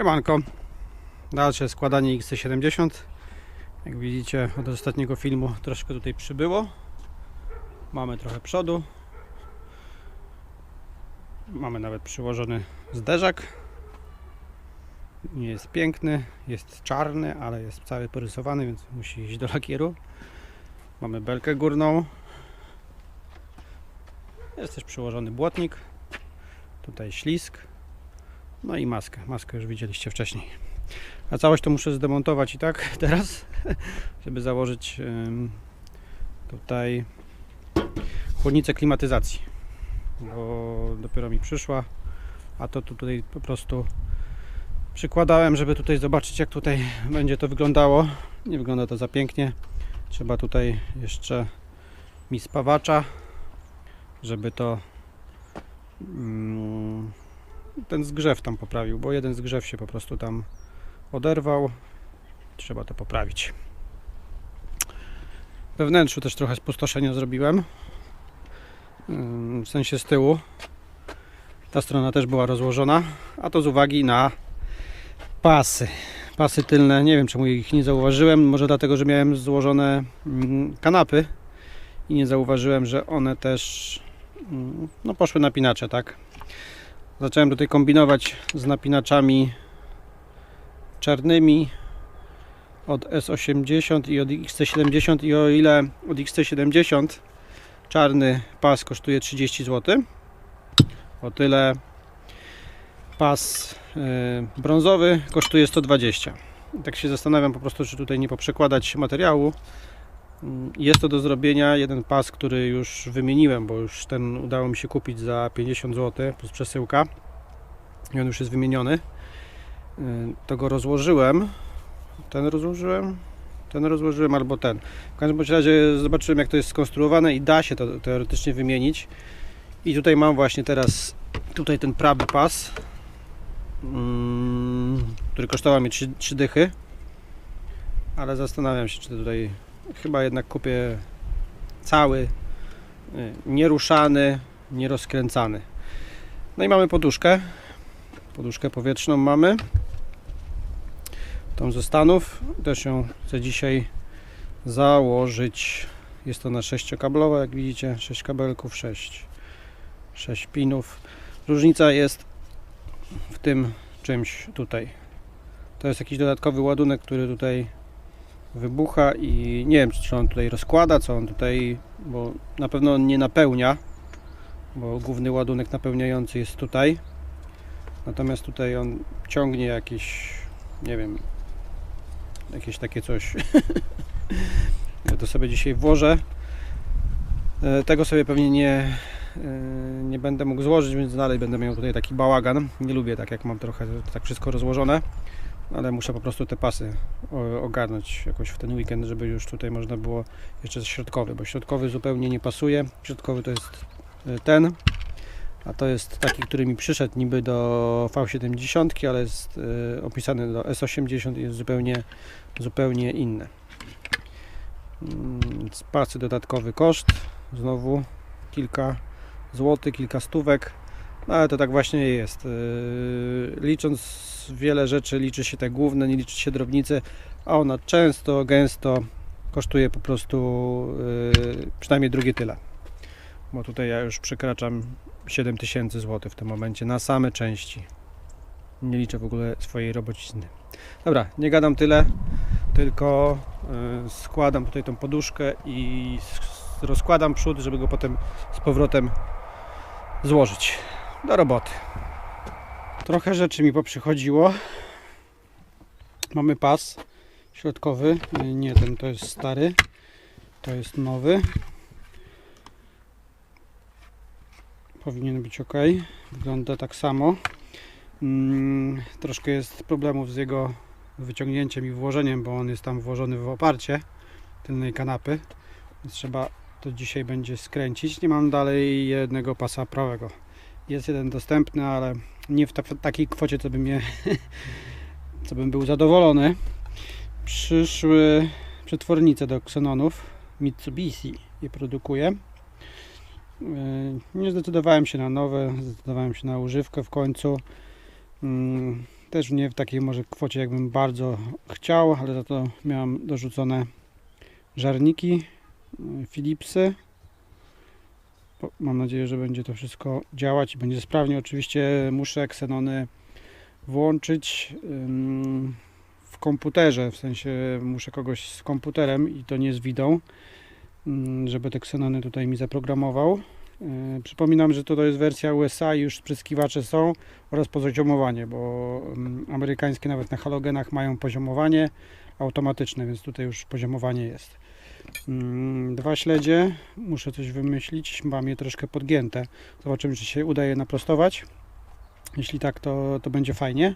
Siemanko. Dalsze składanie XC70. Jak widzicie od ostatniego filmu troszkę tutaj przybyło. Mamy trochę przodu. Mamy nawet przyłożony zderzak. Nie jest piękny, jest czarny, ale jest cały porysowany, więc musi iść do lakieru. Mamy belkę górną. Jest też przyłożony błotnik. Tutaj ślisk. No i maskę. Maskę już widzieliście wcześniej. A całość to muszę zdemontować i tak teraz, żeby założyć tutaj chłodnicę klimatyzacji. Bo dopiero mi przyszła, a to tu tutaj po prostu przykładałem, żeby tutaj zobaczyć jak tutaj będzie to wyglądało. Nie wygląda to za pięknie. Trzeba tutaj jeszcze mi spawacza, żeby to mm, ten zgrzew tam poprawił, bo jeden zgrzew się po prostu tam oderwał. Trzeba to poprawić. We wnętrzu też trochę spustoszenia zrobiłem. W sensie z tyłu. Ta strona też była rozłożona, a to z uwagi na pasy. Pasy tylne, nie wiem czemu ich nie zauważyłem. Może dlatego, że miałem złożone mm, kanapy i nie zauważyłem, że one też mm, no, poszły napinacze, tak? Zacząłem tutaj kombinować z napinaczami czarnymi od S80 i od XC70 i o ile od XC70 czarny pas kosztuje 30 zł o tyle pas y, brązowy kosztuje 120 tak się zastanawiam po prostu czy tutaj nie poprzekładać materiału jest to do zrobienia jeden pas, który już wymieniłem, bo już ten udało mi się kupić za 50 zł plus przesyłka i on już jest wymieniony. Y, To go rozłożyłem. Ten rozłożyłem, ten rozłożyłem albo ten. W każdym razie zobaczyłem jak to jest skonstruowane i da się to teoretycznie wymienić. I tutaj mam właśnie teraz tutaj ten prawy pas, mm, który kosztował mi 3, 3 dychy. Ale zastanawiam się, czy tutaj chyba jednak kupię cały, y, nieruszany, nierozkręcany. No i mamy poduszkę. Poduszkę powietrzną mamy. Tą ze Stanów. Też ją chcę dzisiaj założyć. Jest ona sześciokablowa, jak widzicie. 6 kabelków, 6, 6 pinów. Różnica jest w tym czymś tutaj. To jest jakiś dodatkowy ładunek, który tutaj wybucha i nie wiem, czy on tutaj rozkłada, co on tutaj, bo na pewno on nie napełnia, bo główny ładunek napełniający jest tutaj. Natomiast tutaj on ciągnie jakieś, nie wiem, jakieś takie coś. ja to sobie dzisiaj włożę. E, Tego sobie pewnie nie, e, nie będę mógł złożyć, więc dalej będę miał tutaj taki bałagan. Nie lubię tak, jak mam trochę tak wszystko rozłożone ale muszę po prostu te pasy ogarnąć jakoś w ten weekend, żeby już tutaj można było jeszcze środkowy, bo środkowy zupełnie nie pasuje. Środkowy to jest y, ten, a to jest taki, który mi przyszedł niby do V70, ale jest y, opisany do S80 i jest zupełnie, zupełnie inny. Mm, pasy dodatkowy koszt, znowu kilka złotych, kilka stówek. No ale to tak właśnie jest. Yy, Licząc wiele rzeczy, liczy się te główne, nie liczy się drobnice, a ona często, gęsto kosztuje po prostu yy, przynajmniej drugie tyle. Bo tutaj ja już przekraczam 7000 zł w tym momencie na same części. Nie liczę w ogóle swojej robocizny. Dobra, nie gadam tyle, tylko yy, składam tutaj tą poduszkę i rozkładam przód, żeby go potem z powrotem złożyć do roboty. Trochę rzeczy mi poprzychodziło. Mamy pas środkowy. Nie, ten to jest stary. To jest nowy. Powinien być ok. Wygląda tak samo. Mm, troszkę jest problemów z jego wyciągnięciem i włożeniem, bo on jest tam włożony w oparcie tylnej kanapy. Więc trzeba to dzisiaj będzie skręcić. Nie mam dalej jednego pasa prawego. Jest jeden dostępny, ale nie w, ta, w takiej kwocie, co bym, je, co bym był zadowolony. Przyszły przetwornice do ksenonów. Mitsubishi je produkuje. Yy, Nie zdecydowałem się na nowe, zdecydowałem się na używkę w końcu. Mm, Też nie w takiej może kwocie, jakbym bardzo chciał, ale za to miałem dorzucone żarniki, y, Philipsy. Mam nadzieję, że będzie to wszystko działać i będzie sprawnie. Oczywiście muszę ksenony włączyć w komputerze, w sensie muszę kogoś z komputerem i to nie z widą, żeby te ksenony tutaj mi zaprogramował. Yy, Przypominam, że to, jest wersja USA już spryskiwacze są oraz poziomowanie, bo amerykańskie nawet na halogenach mają poziomowanie automatyczne, więc tutaj już poziomowanie jest. Ym, Dwa śledzie, muszę coś wymyślić, mam je troszkę podgięte. Zobaczymy, czy się uda je naprostować. Jeśli tak, to, to będzie fajnie.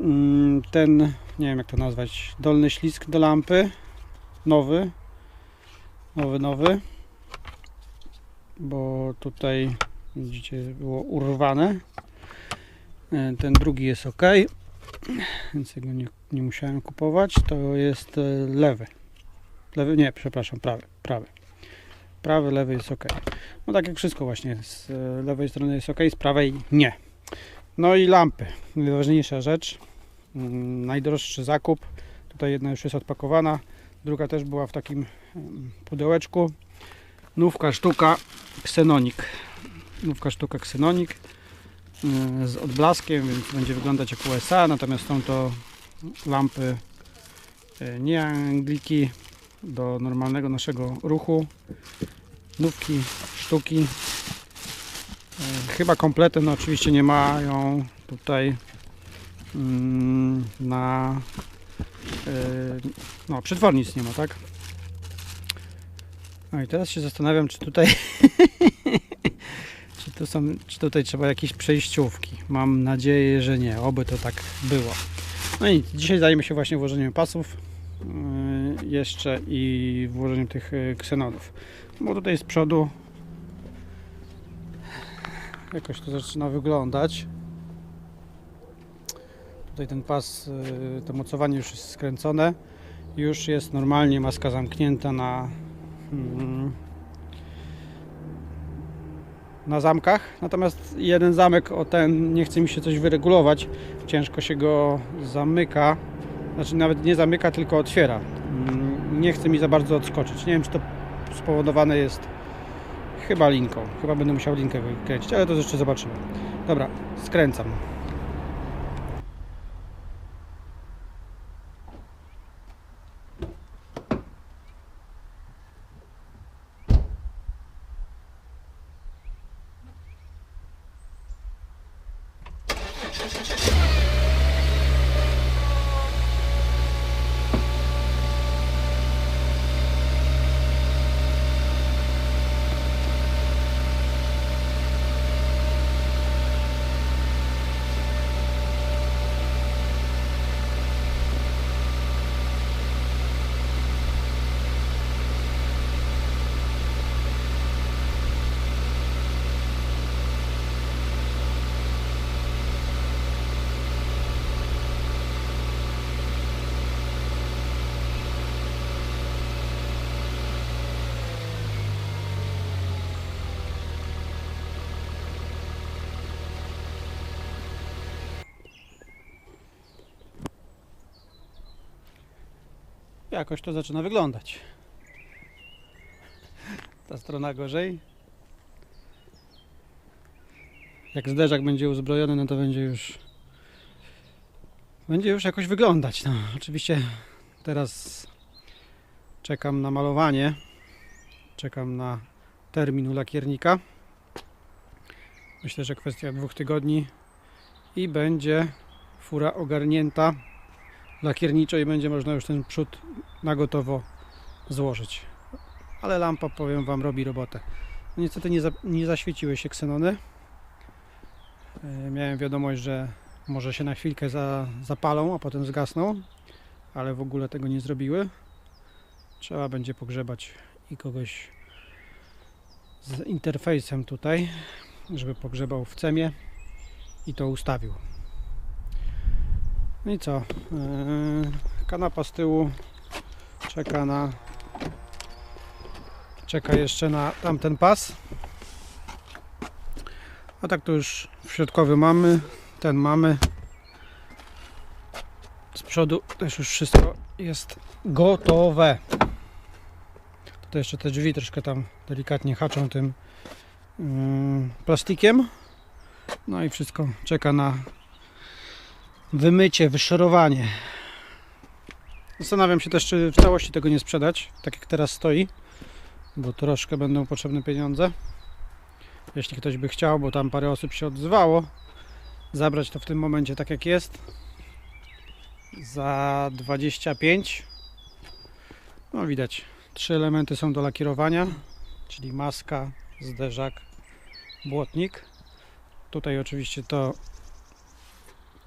Ym, Ten, nie wiem jak to nazwać, dolny ślisk do lampy, nowy, nowy, nowy, bo tutaj widzicie było urwane. E, Ten drugi jest ok, więc jego nie, nie musiałem kupować. To jest e, lewy. Lewy, nie, przepraszam, prawy, prawy. Prawy, lewy jest ok. No tak jak wszystko właśnie, z e, lewej strony jest ok, z prawej nie. No i lampy, najważniejsza rzecz, Mm, najdroższy zakup. Tutaj jedna już jest odpakowana, druga też była w takim em, pudełeczku. Nówka sztuka Xenonik. Nówka sztuka Xenonik y, z odblaskiem, więc będzie wyglądać jak USA, natomiast są to lampy y, nie Angliki do normalnego naszego ruchu. Nówki sztuki. Y, Chyba komplety, no oczywiście nie mają tutaj mm, na y, no przetwornic nie ma, tak? No i teraz się zastanawiam, czy tutaj czy, tu są, czy tutaj trzeba jakieś przejściówki. Mam nadzieję, że nie. Oby to tak było. No i dzisiaj zajmę się właśnie włożeniem pasów yy, jeszcze i włożeniem tych yy, ksenonów. Bo tutaj z przodu jakoś to zaczyna wyglądać. Tutaj ten pas, yy, to mocowanie już jest skręcone. Już jest normalnie maska zamknięta na mm, na zamkach. Natomiast jeden zamek, o ten nie chce mi się coś wyregulować. Ciężko się go zamyka. Znaczy nawet nie zamyka, tylko otwiera. Nie chce mi za bardzo odskoczyć. Nie wiem, czy to spowodowane jest chyba linką. Chyba będę musiał linkę wykręcić, ale to jeszcze zobaczymy. Dobra, skręcam. Jakoś to zaczyna wyglądać. Ta strona gorzej. Jak zderzak będzie uzbrojony, no to będzie już będzie już jakoś wyglądać. No, oczywiście teraz czekam na malowanie. Czekam na termin u lakiernika. Myślę, że kwestia dwóch tygodni i będzie fura ogarnięta lakierniczo i będzie można już ten przód na gotowo złożyć. Ale lampa, powiem Wam, robi robotę. No niestety nie, za, nie zaświeciły się ksenony. E, Miałem wiadomość, że może się na chwilkę za, zapalą, a potem zgasną, ale w ogóle tego nie zrobiły. Trzeba będzie pogrzebać i kogoś z interfejsem tutaj, żeby pogrzebał w cemie i to ustawił. No i co? Yy, kanapa z tyłu czeka na czeka jeszcze na tamten pas. A tak to już środkowy mamy, ten mamy. przodu też już wszystko jest gotowe. Tutaj jeszcze te drzwi troszkę tam delikatnie haczą tym mm, plastikiem. No i wszystko czeka na wymycie, wyszorowanie. Zastanawiam się też, czy w całości tego nie sprzedać, tak jak teraz stoi, bo troszkę będą potrzebne pieniądze. Jeśli ktoś by chciał, bo tam parę osób się odzywało, zabrać to w tym momencie tak jak jest za 25 no widać trzy elementy są do lakierowania czyli maska, zderzak błotnik tutaj oczywiście to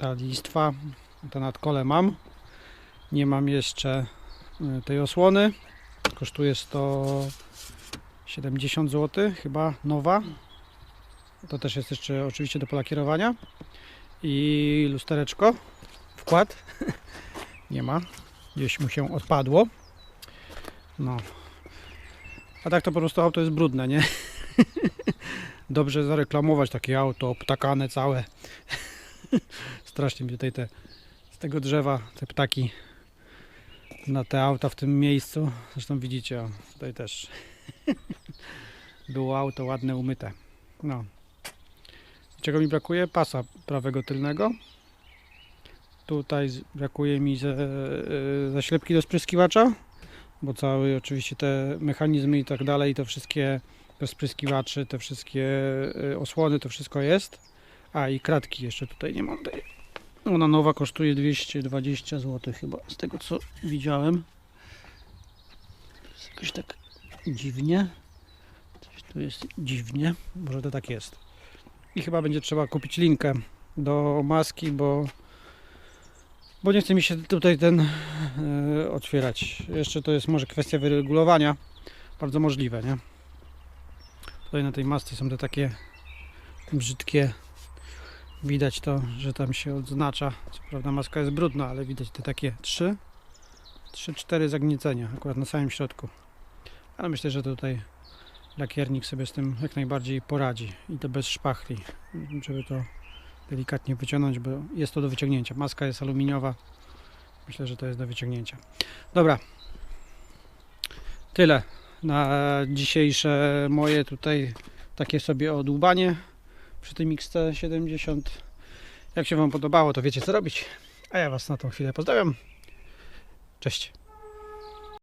ta listwa to nadkole mam. Nie mam jeszcze y, tej osłony. Kosztuje 170 zł chyba nowa. To też jest jeszcze oczywiście do polakierowania. I lustereczko. Wkład. Nie ma. Gdzieś mu się odpadło. No. A tak to po prostu auto jest brudne nie? Dobrze zareklamować takie auto obtakane całe strasznie mi tutaj te z tego drzewa te ptaki na te auta w tym miejscu zresztą widzicie o, tutaj też było auto ładne umyte no czego mi brakuje? Pasa prawego tylnego. Tutaj brakuje mi ze, e, zaślepki do spryskiwacza, bo cały oczywiście te mechanizmy i tak dalej, to wszystkie te spryskiwaczy, te wszystkie e, osłony, to wszystko jest. A i kratki jeszcze tutaj nie mam. tej. Ona nowa kosztuje 220 zł chyba, z tego co widziałem. Jest jakoś tak dziwnie. Coś tu jest dziwnie, może to tak jest. I chyba będzie trzeba kupić linkę do maski, bo, bo nie chce mi się tutaj ten e, otwierać. Jeszcze to jest może kwestia wyregulowania. Bardzo możliwe, nie? Tutaj na tej masce są te takie brzydkie. Widać to, że tam się odznacza. Co prawda maska jest brudna, ale widać te takie trzy, trzy, cztery zagniecenia akurat na samym środku. Ale myślę, że tutaj lakiernik sobie z tym jak najbardziej poradzi i to bez szpachli, żeby to delikatnie wyciągnąć, bo jest to do wyciągnięcia. Maska jest aluminiowa. Myślę, że to jest do wyciągnięcia. Dobra. Tyle na dzisiejsze moje tutaj takie sobie odłubanie przy tym XC70. Jak się Wam podobało, to wiecie co robić. A ja Was na tą chwilę pozdrawiam. Cześć.